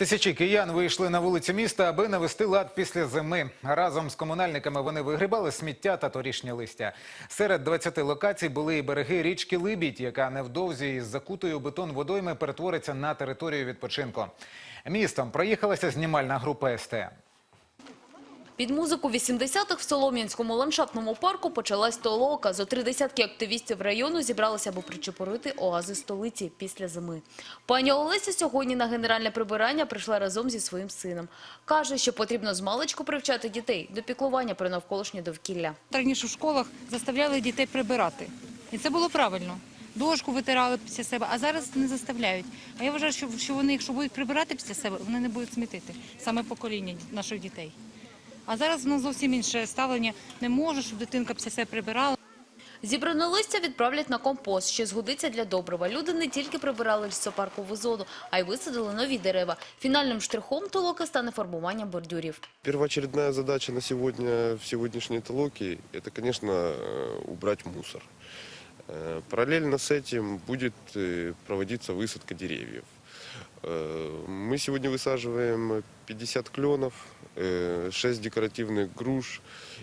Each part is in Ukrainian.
Тисячі киян вийшли на вулиці міста, аби навести лад після зими. Разом з комунальниками вони вигрібали сміття та торішнє листя. Серед 20 локацій були і береги річки Либідь, яка невдовзі із закутою у бетон водойми перетвориться на територію відпочинку. Містом проїхалася знімальна група СТН. Під музику 80-х в Солом'янському ландшафтному парку почалась толока. Зо три десятки активістів району зібралися, аби причепурити оази столиці після зими. Пані Олеся сьогодні на генеральне прибирання прийшла разом зі своїм сином. Каже, що потрібно змалечку привчати дітей до піклування про навколишнє довкілля. Раніше в школах заставляли дітей прибирати. І це було правильно. Дошку витирали після себе, а зараз не заставляють. А я вважаю, що вони, якщо будуть прибирати після себе, вони не будуть смітити. Саме покоління наших дітей. А зараз в нас зовсім інше ставлення. Не може, щоб дитинка після себе прибирала. Зібране листя відправлять на компост, що згодиться для добрива. Люди не тільки прибирали лісопаркову зону, а й висадили нові дерева. Фінальним штрихом толоки стане формування бордюрів. Первоочередная задача на сегодня, в сегодняшней толоке, это, конечно, э, убрать мусор. Э, Параллельно с этим будет э, проводиться высадка деревьев. Э, Мы сегодня высаживаем 50 кленов, 6 декоративных груш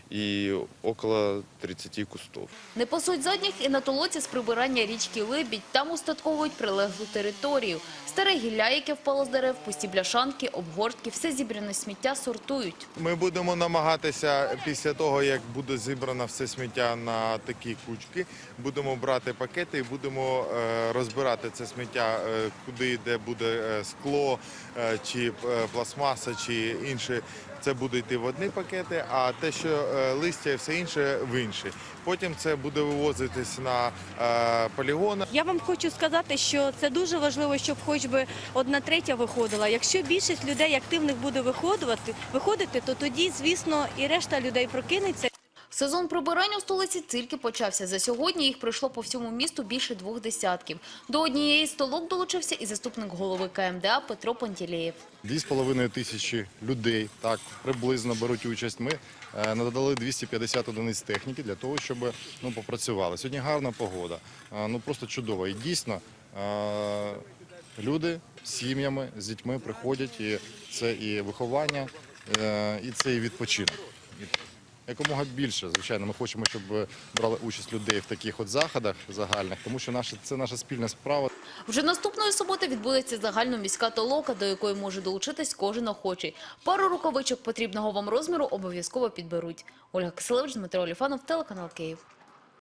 и около 30 кустов. Не пасуть задніх і на толоці з прибирання річки Либідь. Там устатковують прилеглу територію. Старе гілля, яке впало з дерев, пусті бляшанки, обгортки, все зібране сміття сортують. Ми будемо намагатися після того, як буде зібрано все сміття на такі кучки, будемо брати пакети і будемо е, розбирати це сміття, е, куди де буде е, скло чи е, пластмаса, чи інше. Це буде йти в одні пакети, а те, що е, листя і все інше в інші. Потім це буде вивозитись на полігон. полігони. Я вам хочу сказати, що це дуже важливо, щоб хоч би одна третя виходила. Якщо більшість людей активних буде виходити, то тоді, звісно, і решта людей прокинеться. Сезон прибирання у столиці тільки почався. За сьогодні їх пройшло по всьому місту більше двох десятків. До однієї столок долучився і заступник голови КМДА Петро Пантілеєв. Дві з половиною тисячі людей так приблизно беруть участь. Ми е, надали 250 одиниць техніки для того, щоб ну попрацювали. Сьогодні гарна погода, е, ну просто чудово. І дійсно е, люди з сім'ями, з дітьми приходять, і це і виховання, і це і відпочинок. Якомога більше, звичайно, ми хочемо, щоб брали участь людей в таких от заходах загальних, тому що наше це наша спільна справа. Вже наступної суботи відбудеться загальноміська толока, до якої може долучитись кожен охочий. Пару рукавичок потрібного вам розміру обов'язково підберуть. Ольга Киселевич, Дмитро Оліфанов, телеканал Київ.